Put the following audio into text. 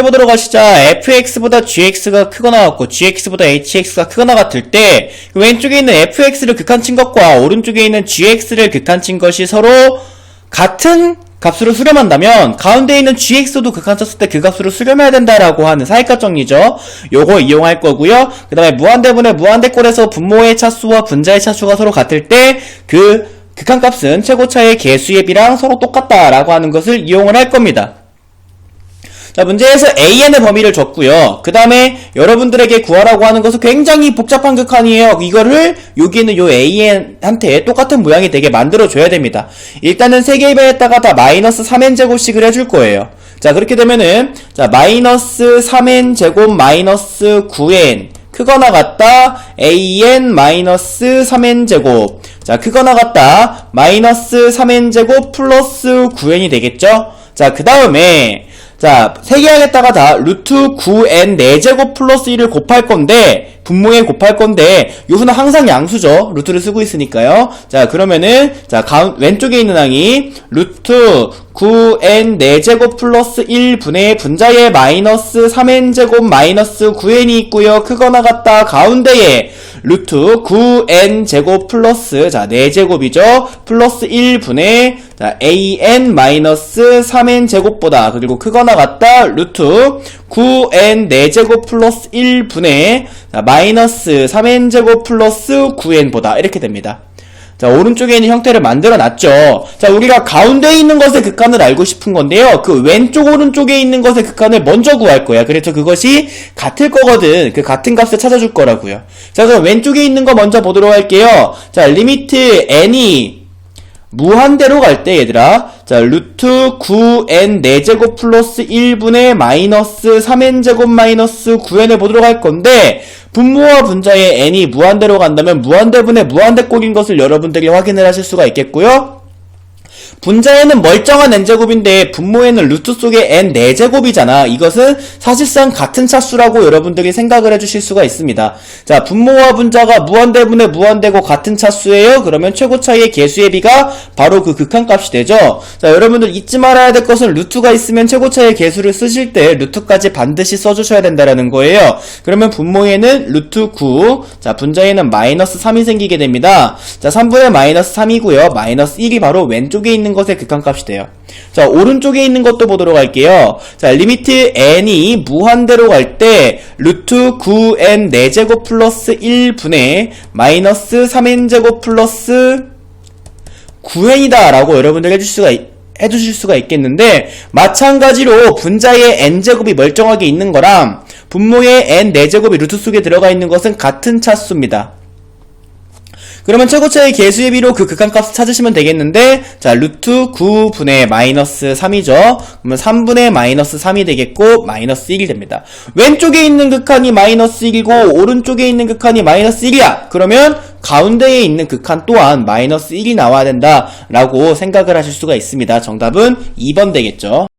해보도록 하시죠. fx보다 gx가 크거나 같고 gx보다 hx가 크거나 같을 때 그 왼쪽에 있는 fx를 극한친 것과 오른쪽에 있는 gx를 극한친 것이 서로 같은 값으로 수렴한다면 가운데 있는 gx도 극한 쳤을 때 그 값으로 수렴해야 된다라고 하는 사이가 정리죠. 요거 이용할 거고요. 그 다음에 무한대분의 무한대꼴에서 분모의 차수와 분자의 차수가 서로 같을 때그 극한값은 최고차의 개수의 비랑 서로 똑같다라고 하는 것을 이용을 할 겁니다. 자, 문제에서 AN의 범위를 줬고요. 그 다음에 여러분들에게 구하라고 하는 것은 굉장히 복잡한 극한이에요. 이거를 여기 있는 요 AN한테 똑같은 모양이 되게 만들어줘야 됩니다. 일단은 세 개의 배에다가 다 마이너스 3n제곱씩을 해줄 거예요. 자, 그렇게 되면은, 자, 마이너스 3n제곱 마이너스 9n. 크거나 같다 an 마이너스 3n제곱 자 크거나 같다 마이너스 3n제곱 플러스 9n이 되겠죠 자 그 다음에 자, 세 개에다가 다 루트 9n 4제곱 플러스 1을 곱할 건데, 분모에 곱할 건데, 요수는 항상 양수죠. 루트를 쓰고 있으니까요. 자, 그러면은, 자, 가운, 왼쪽에 있는 항이, 루트 9n 4제곱 플러스 1분의 분자에 마이너스 3n제곱 마이너스 9n이 있고요. 크거나 같다. 가운데에, 루트 9n 제곱 플러스, 자, 4제곱이죠. 플러스 1분의, 자, an 마이너스 3n 제곱보다, 그리고 크거나 같다. 루트 9n 4제곱 플러스 1분의, 자, 마이 너스 3n 제곱 플러스 9n보다. 이렇게 됩니다. 자, 오른쪽에 있는 형태를 만들어 놨죠. 자, 우리가 가운데 있는 것의 극한을 알고 싶은 건데요. 그 왼쪽 오른쪽에 있는 것의 극한을 먼저 구할 거야. 그래서 그것이 같을 거거든. 그 같은 값을 찾아줄 거라고요. 자, 그럼 왼쪽에 있는 거 먼저 보도록 할게요. 자, 리미트 n이 무한대로 갈 때 얘들아 자 루트 9n 4제곱 플러스 1분의 마이너스 3n제곱 마이너스 9n을 보도록 할 건데 분모와 분자의 n이 무한대로 간다면 무한대분의 무한대꼴인 것을 여러분들이 확인을 하실 수가 있겠고요 분자에는 멀쩡한 n제곱인데 분모에는 루트 속에 n 4제곱이잖아. 이것은 사실상 같은 차수라고 여러분들이 생각을 해주실 수가 있습니다. 자, 분모와 분자가 무한대분의 무한대고 같은 차수예요. 그러면 최고 차이의 개수의 비가 바로 그 극한값이 되죠. 자, 여러분들 잊지 말아야 될 것은 루트가 있으면 최고 차이의 개수를 쓰실 때 루트까지 반드시 써주셔야 된다라는 거예요. 그러면 분모에는 루트 9, 자, 분자에는 마이너스 3이 생기게 됩니다. 자, 3분의 마이너스 3이고요. 마이너스 1이 바로 왼쪽에 있는 것의 극한값이 돼요. 자, 오른쪽에 있는 것도 보도록 할게요. 자, 리미트 n이 무한대로 갈 때 루트 9n 4제곱 플러스 1분의 마이너스 3n제곱 플러스 9n이다 라고 여러분들 해주실 수가 있, 해주실 수가 있겠는데 마찬가지로 분자의 n제곱이 멀쩡하게 있는 거랑 분모의 n 4제곱이 루트 속에 들어가 있는 것은 같은 차수입니다. 그러면 최고차의 개수의 비로 그 극한값을 찾으시면 되겠는데 자 루트 9분의 마이너스 3이죠. 그러면 3분의 마이너스 3이 되겠고 마이너스 1이 됩니다. 왼쪽에 있는 극한이 마이너스 1이고 오른쪽에 있는 극한이 마이너스 1이야. 그러면 가운데에 있는 극한 또한 마이너스 1이 나와야 된다 라고 생각을 하실 수가 있습니다. 정답은 2번 되겠죠